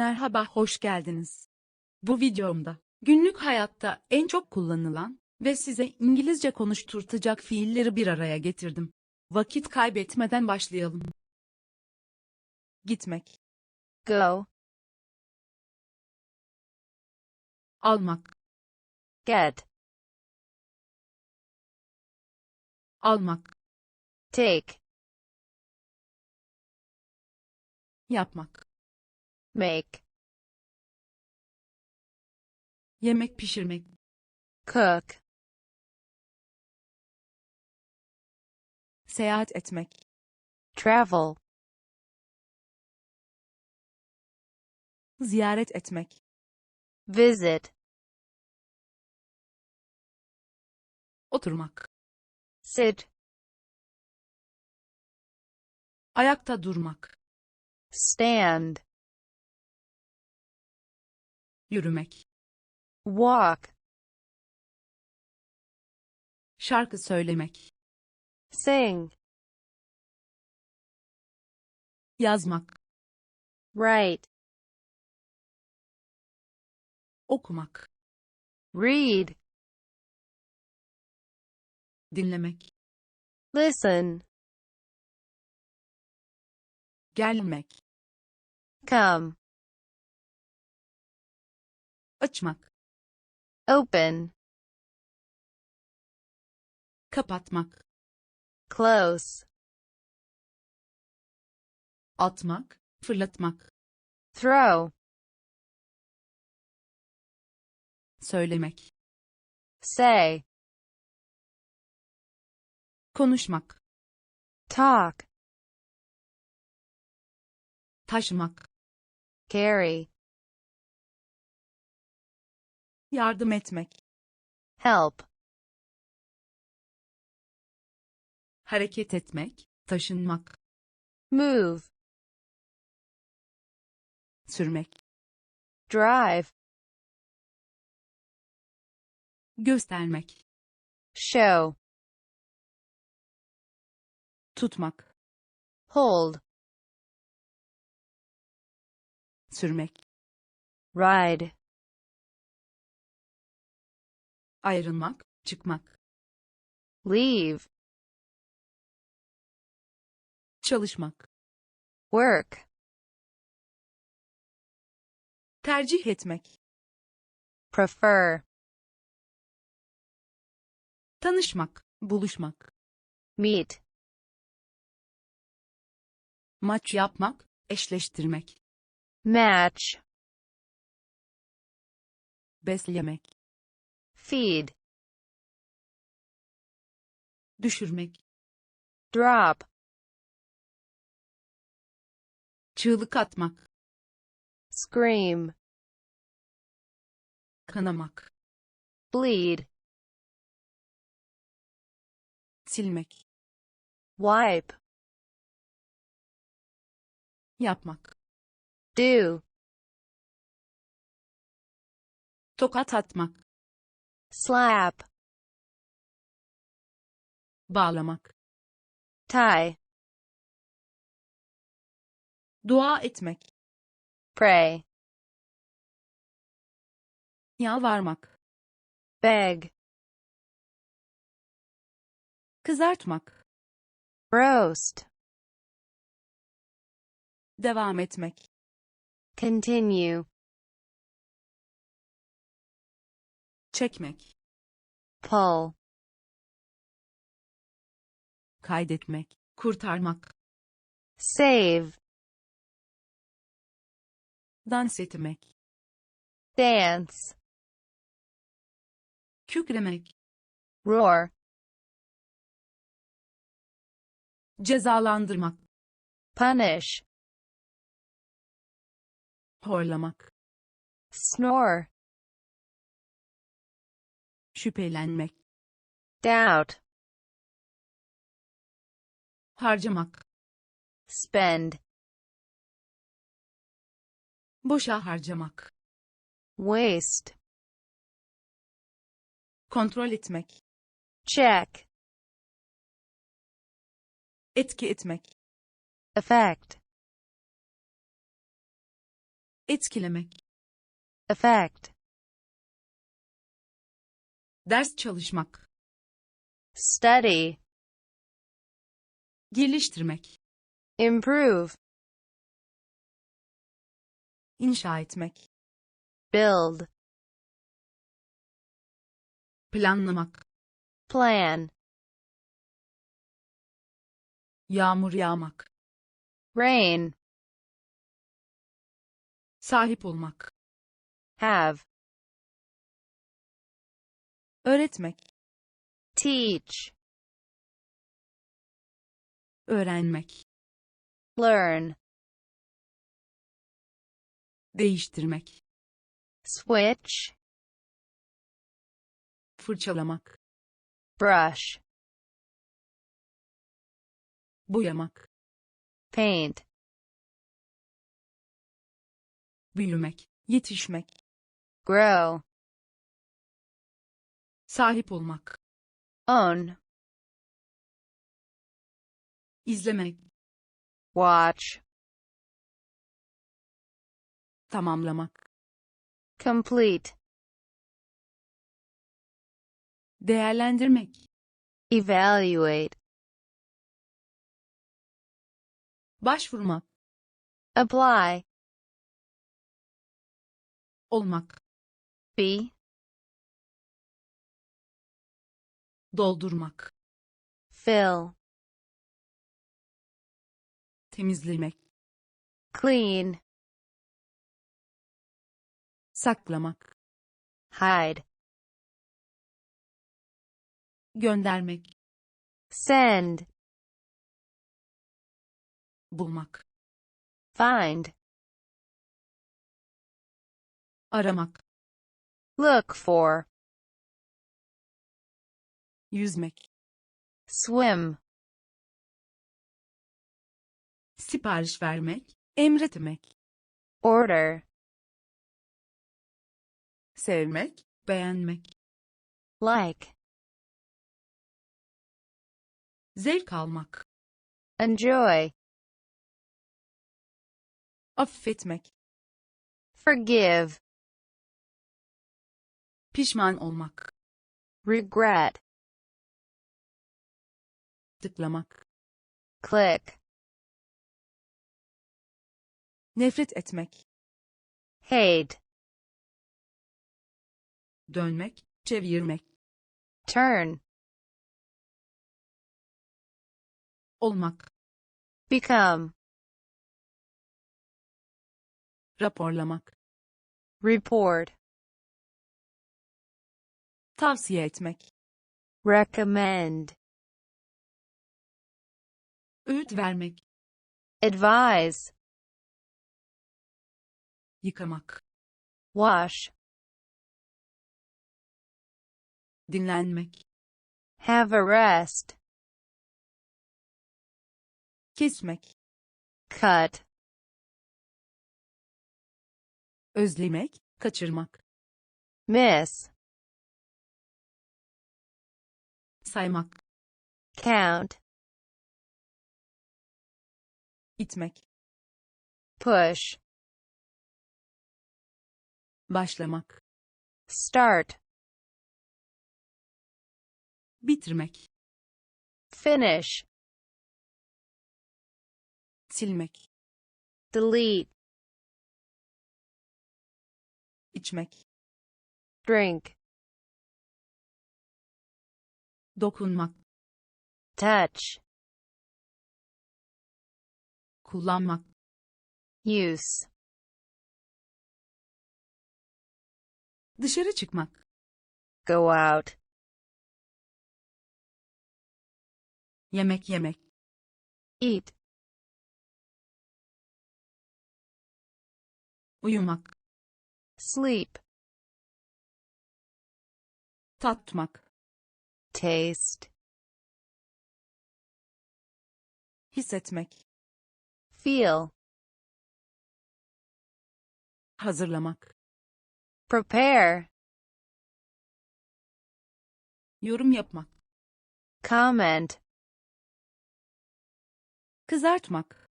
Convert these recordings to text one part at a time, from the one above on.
Merhaba, hoş geldiniz. Bu videomda günlük hayatta en çok kullanılan ve size İngilizce konuşturtacak fiilleri bir araya getirdim. Vakit kaybetmeden başlayalım. Gitmek, go, almak, get, almak, take, yapmak, make, yemek pişirmek, cook, seyahat etmek, travel, ziyaret etmek, visit, oturmak, sit, ayakta durmak, stand, yürümek, walk, şarkı söylemek, sing, yazmak, write, okumak, read, dinlemek, listen, gelmek, come, açmak, open, kapatmak, close, atmak, fırlatmak, throw, söylemek, say, konuşmak, talk, taşımak, carry, yardım etmek, help, hareket etmek, taşınmak, move, sürmek, drive, göstermek, show, tutmak, hold, sürmek, ride, ayrılmak, çıkmak, leave, çalışmak, work, tercih etmek, prefer, tanışmak, buluşmak, meet, maç yapmak, eşleştirmek, match, beslemek, feed, düşürmek, drop, çığlık atmak, scream, kanamak, bleed, silmek, wipe, yapmak, do, tokat atmak, slap, bağlamak, tie, dua etmek, pray, yalvarmak, beg, kızartmak, roast, devam etmek, continue, çekmek, pull, kaydetmek, kurtarmak, save, dans etmek, dance, kükremek, roar, cezalandırmak, punish, horlamak, snore, şüphelenmek, doubt, harcamak, spend, boşa harcamak, waste, kontrol etmek, check, etki etmek, effect, etkilemek, affect, ders çalışmak, study, geliştirmek, improve, inşa etmek, build, planlamak, plan, yağmur yağmak, rain, sahip olmak, have, öğretmek, teach, öğrenmek, learn, değiştirmek, switch, fırçalamak, brush, boyamak, paint, büyümek, yetişmek, grow, sahip olmak, own, izlemek, watch, tamamlamak, complete, değerlendirmek, evaluate, başvurmak, apply, olmak, be, doldurmak, fill, temizlemek, clean, saklamak, hide, göndermek, send, bulmak, find, aramak, look for, yüzmek, swim, sipariş vermek, emretmek, order, sevmek, beğenmek, like, zevk almak, enjoy, affetmek, forgive, pişman olmak, regret, tıklamak, click, nefret etmek, hate, dönmek, çevirmek, turn, olmak, become, raporlamak, report, tavsiye etmek, recommend, öğüt vermek, advise, yıkamak, wash, dinlenmek, have a rest, kesmek, cut, özlemek, kaçırmak, miss, saymak, count, itmek, push, başlamak, start, bitirmek, finish, silmek, delete, içmek, drink, dokunmak, touch, kullanmak, use, dışarı çıkmak, go out, yemek yemek, eat, uyumak, sleep, tatmak, taste, hissetmek, feel, hazırlamak, prepare, yorum yapmak, comment, kızartmak,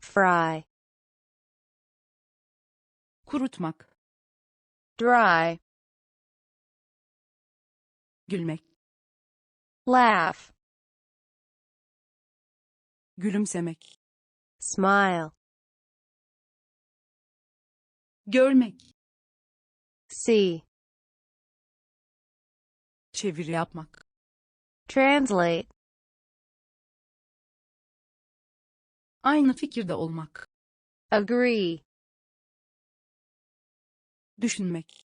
fry, kurutmak, dry, gülmek, laugh, gülümsemek, smile, görmek, see, çeviri yapmak, translate, aynı fikirde olmak, agree, düşünmek,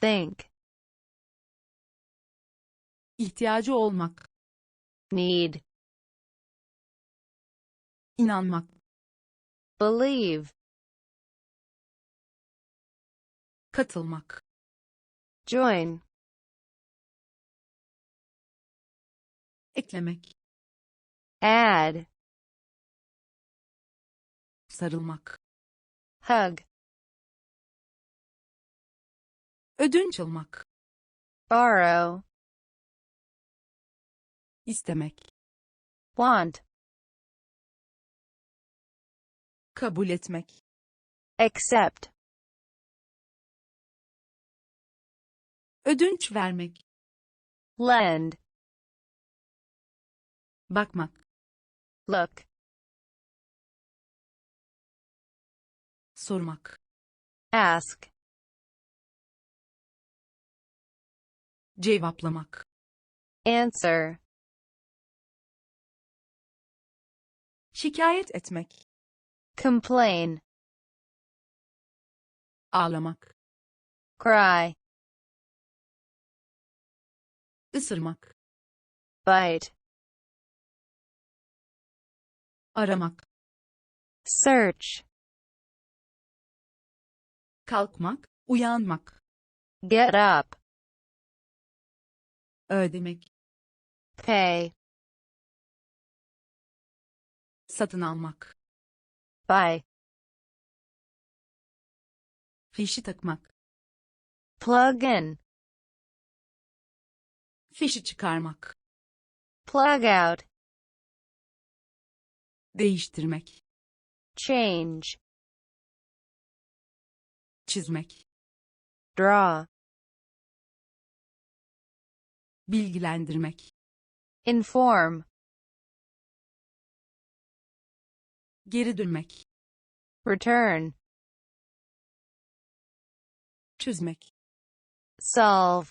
think, ihtiyacı olmak, need, inanmak, believe, katılmak, join, eklemek, add, sarılmak, hug, ödünç almak, borrow, istemek, want, kabul etmek, accept, ödünç vermek, lend, bakmak, look, sormak, ask, cevaplamak, answer, şikayet etmek, complain, ağlamak, cry, ısırmak, bite, aramak, search, kalkmak, uyanmak, get up, ödemek, pay, satın almak, buy, fişi takmak, plug in, fişi çıkarmak, plug out, değiştirmek, change, çizmek, draw, bilgilendirmek, inform, geri dönmek, return, çözmek, solve,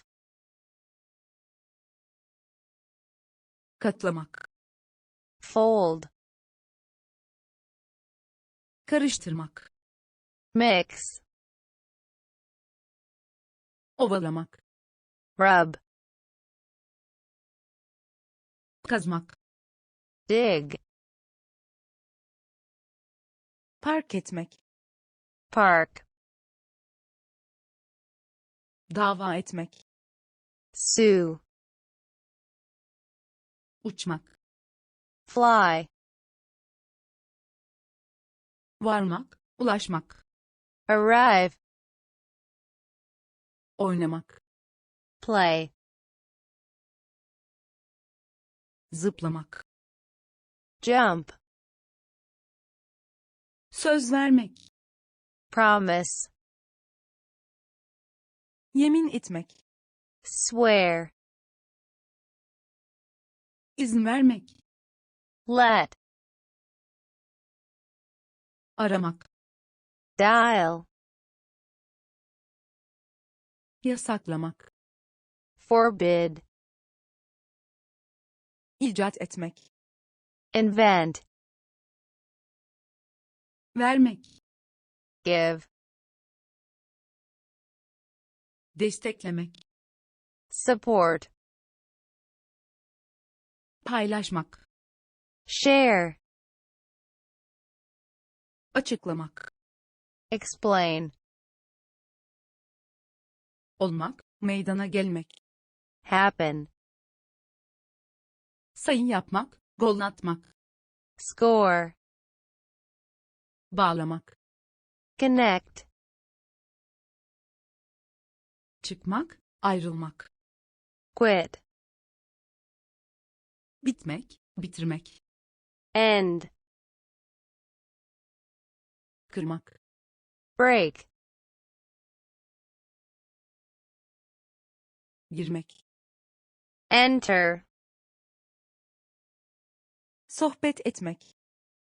katlamak, fold, karıştırmak, mix, ovalamak, rub, kazmak, dig, park etmek, park, dava etmek, sue, uçmak, fly, varmak, ulaşmak, arrive, oynamak, play, zıplamak, jump, söz vermek, promise, yemin etmek, swear, izin vermek, let, aramak, dial, yasaklamak, forbid, icat etmek, invent, vermek, give, desteklemek, support, paylaşmak, share, açıklamak, explain, olmak, meydana gelmek, happen, sayı yapmak, gol atmak, score, bağlamak connect. çıkmak ayrılmak quit. bitmek bitirmek end. kırmak break. girmek enter. sohbet etmek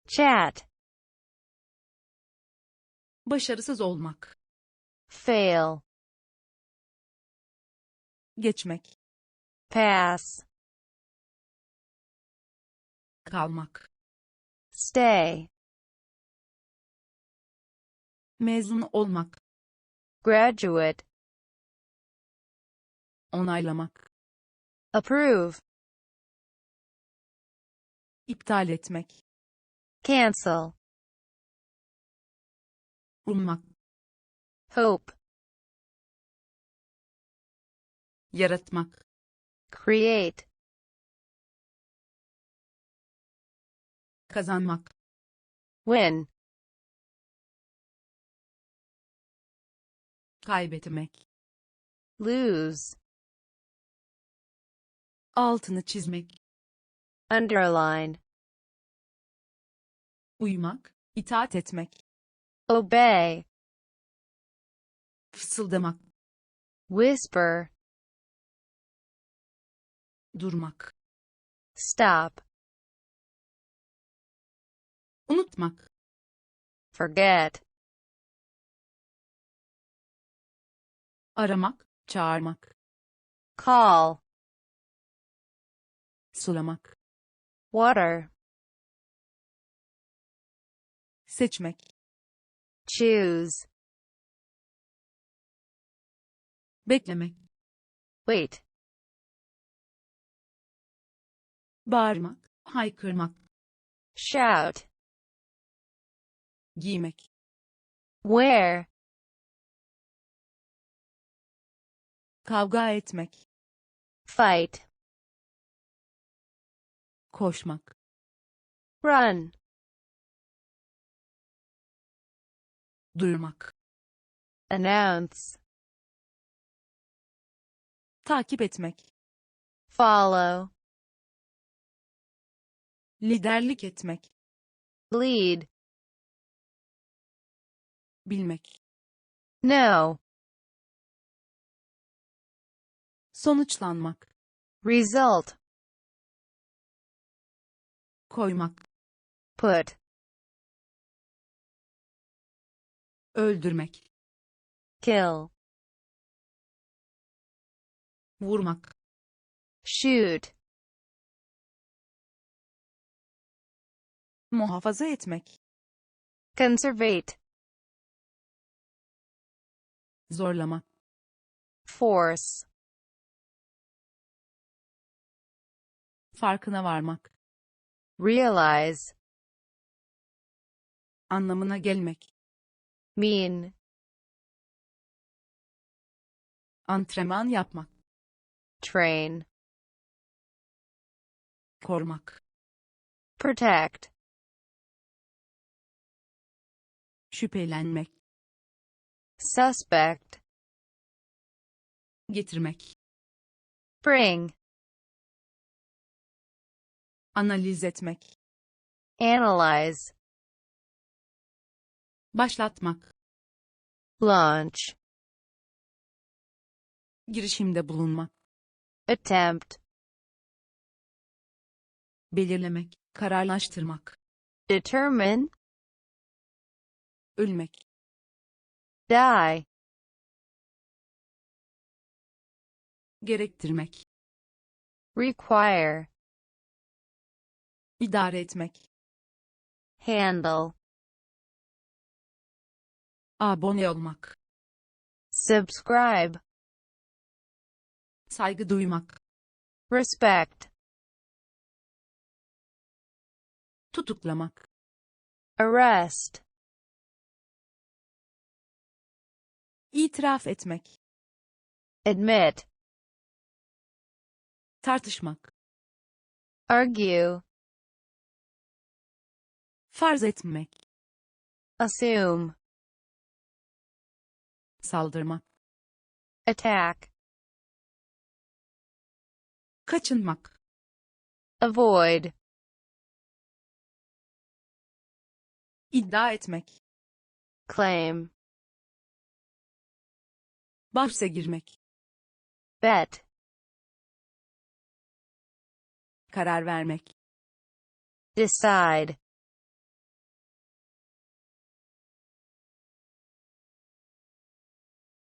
chat başarısız olmak, fail, geçmek, pass, kalmak, stay, mezun olmak, graduate, onaylamak, approve, iptal etmek, cancel, ummak, hope, yaratmak, create, kazanmak, win, kaybetmek, lose, altını çizmek, underline, uymak, itaat etmek, obey, fısıldamak, whisper, durmak, stop, unutmak, forget, aramak, çağırmak, call, sulamak, water, seçmek, choose, beklemek, wait, bağırmak, haykırmak, shout, giymek, wear, kavga etmek, fight, koşmak, run, duyurmak, announce, takip etmek, follow, liderlik etmek, lead, bilmek, know, sonuçlanmak, result, koymak, put, öldürmek, kill, vurmak, shoot, muhafaza etmek, conservate, zorlamak, force, farkına varmak, realize, anlamına gelmek, mean, antrenman yapmak, train, korumak, protect, şüphelenmek, suspect, getirmek, bring, analiz etmek, analyze, başlatmak, launch, girişimde bulunmak, attempt, belirlemek, kararlaştırmak, determine, ölmek, die, gerektirmek, require, idare etmek, handle, abone olmak, subscribe, saygı duymak, respect, tutuklamak, arrest, itiraf etmek, admit, tartışmak, argue, farz etmek, assume, saldırmak, attack, kaçınmak, avoid, iddia etmek, claim, bahse girmek, bet, Karar vermek. decide,